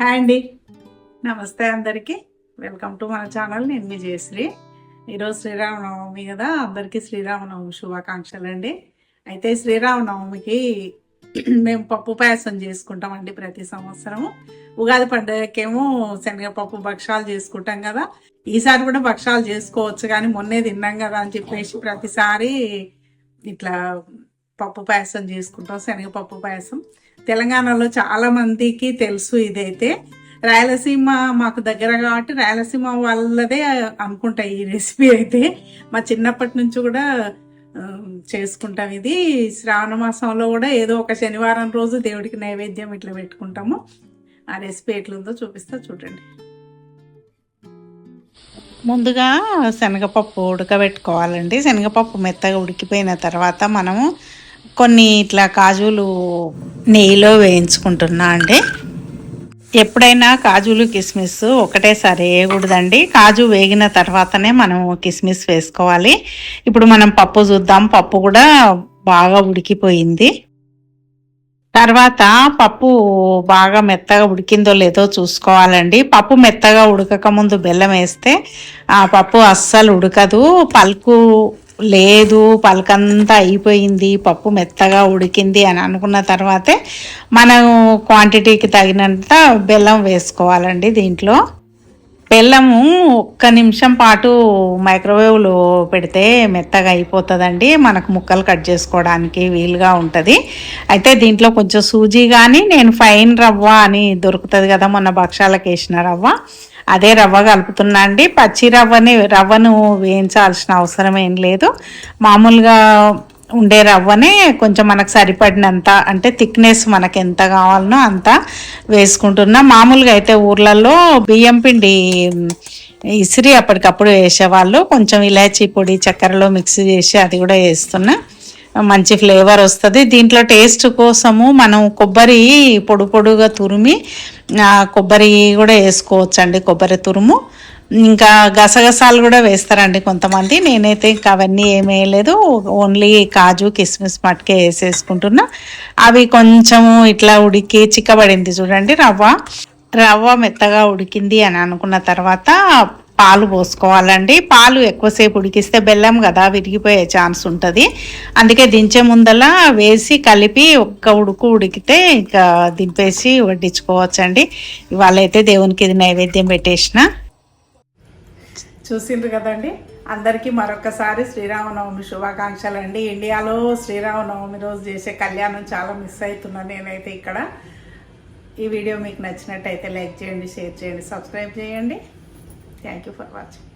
Hi అండి. నమస్తే అందరికీ. వెల్కమ్ టు మన ఛానల్. నేను మీ జయశ్రీ. ఈరోజు శ్రీరామనవమి కదా అందరికీ శ్రీరామనవమి శుభాకాంక్షలు అండి అయితే శ్రీరామనవమికి మేము పప్పు పాయసం చేసుకుంటామండి ప్రతి సంవత్సరము. ఉగాది పండుగకేమో శనగపప్పు భక్షాలు చేసుకుంటాం కదా. ఈసారి కూడా భక్షాలు చేసుకోవచ్చు కానీ మొన్నే తిన్నాం కదా అని చెప్పేసి ప్రతిసారి ఇట్లా పప్పు పాయసం చేసుకుంటాం శనగపప్పు పాయసం. తెలంగాణలో చాలా మందికి తెలుసు ఇదైతే. రాయలసీమ మాకు దగ్గర కాబట్టి రాయలసీమ వాళ్ళదే అనుకుంటా ఈ రెసిపీ అయితే. మా చిన్నప్పటి నుంచి కూడా చేసుకుంటాం ఇది. శ్రావణ మాసంలో కూడా ఏదో ఒక శనివారం రోజు దేవుడికి నైవేద్యం ఇట్లా పెట్టుకుంటాము. ఆ రెసిపీ ఎట్లుందో చూపిస్తా చూడండి. ముందుగా శనగపప్పు ఉడకబెట్టుకోవాలండి. శనగపప్పు మెత్తగా ఉడికిపోయిన తర్వాత మనము కొన్ని ఇట్లా కాజులు నెయ్యిలో వేయించుకుంటున్నా అండి. ఎప్పుడైనా కాజులు కిస్మిస్ ఒకటేసారి వేయకూడదండి. కాజు వేగిన తర్వాతనే మనం కిస్మిస్ వేసుకోవాలి. ఇప్పుడు మనం పప్పు చూద్దాం. పప్పు కూడా బాగా ఉడికిపోయింది. తర్వాత పప్పు బాగా మెత్తగా ఉడికిందో లేదో చూసుకోవాలండి. పప్పు మెత్తగా ఉడకక ముందు బెల్లం వేస్తే ఆ పప్పు అస్సలు ఉడకదు. పలుకు లేదు పలకంతా అయిపోయింది పప్పు మెత్తగా ఉడికింది అని అనుకున్న తర్వాతే మనం క్వాంటిటీకి తగినంత బెల్లం వేసుకోవాలండి దీంట్లో. బెల్లము ఒక్క నిమిషం పాటు మైక్రోవేవ్లో పెడితే మెత్తగా అయిపోతుందండి. మనకు ముక్కలు కట్ చేసుకోవడానికి వీలుగా ఉంటుంది. అయితే దీంట్లో కొంచెం సూజీ కానీ నేను ఫైన్ రవ్వ అని దొరుకుతుంది కదా మొన్న భక్షాలకు వేసిన రవ్వ. అదే రవ్వ కలుపుతున్నా అండి. పచ్చి రవ్వని రవ్వను వేయించాల్సిన అవసరం ఏం లేదు. మామూలుగా ఉండే రవ్వనే కొంచెం మనకు సరిపడినంత అంటే థిక్నెస్ మనకు ఎంత కావాలనో అంత వేసుకుంటున్నా. మామూలుగా అయితే ఊర్లలో బియ్యం పిండి ఇసిరి అప్పటికప్పుడు వేసేవాళ్ళు. కొంచెం ఇలాచీ పొడి చక్కెరలో మిక్స్ చేసి అది కూడా వేస్తున్నా. మంచి ఫ్లేవర్ వస్తుంది. దీంట్లో టేస్ట్ కోసము మనం కొబ్బరి పొడి పొడుగా తురిమి కొబ్బరి కూడా వేసుకోవచ్చు అండి కొబ్బరి తురుము. ఇంకా గసగసాలు కూడా వేస్తారండి కొంతమంది. నేనైతే ఇంకా అవన్నీ ఏమేయలేదు వేయలేదు. ఓన్లీ కాజు కిస్మిస్ మట్కే వేసేసుకుంటున్నా. అవి కొంచెము ఇట్లా ఉడికి చిక్కబడింది చూడండి రవ్వ. రవ్వ మెత్తగా ఉడికింది అని అనుకున్న తర్వాత పాలు పోసుకోవాలండి. పాలు ఎక్కువసేపు ఉడికిస్తే బెల్లం కదా విరిగిపోయే ఛాన్స్ ఉంటుంది. అందుకే దించే ముందలా వేసి కలిపి ఒక్క ఉడుకు ఉడికితే ఇంకా దింపేసి వడ్డించుకోవచ్చండి. ఇవాళ అయితే దేవునికి ఇది నైవేద్యం పెట్టేసిన. చూసిండ్రు కదండి? అందరికీ మరొకసారి శ్రీరామనవమి శుభాకాంక్షలు అండి. ఇండియాలో శ్రీరామనవమి రోజు చేసే కళ్యాణం చాలా మిస్ అవుతున్నాను నేనైతే ఇక్కడ. ఈ వీడియో మీకు నచ్చినట్టయితే లైక్ చేయండి షేర్ చేయండి సబ్స్క్రైబ్ చేయండి. Thank you for watching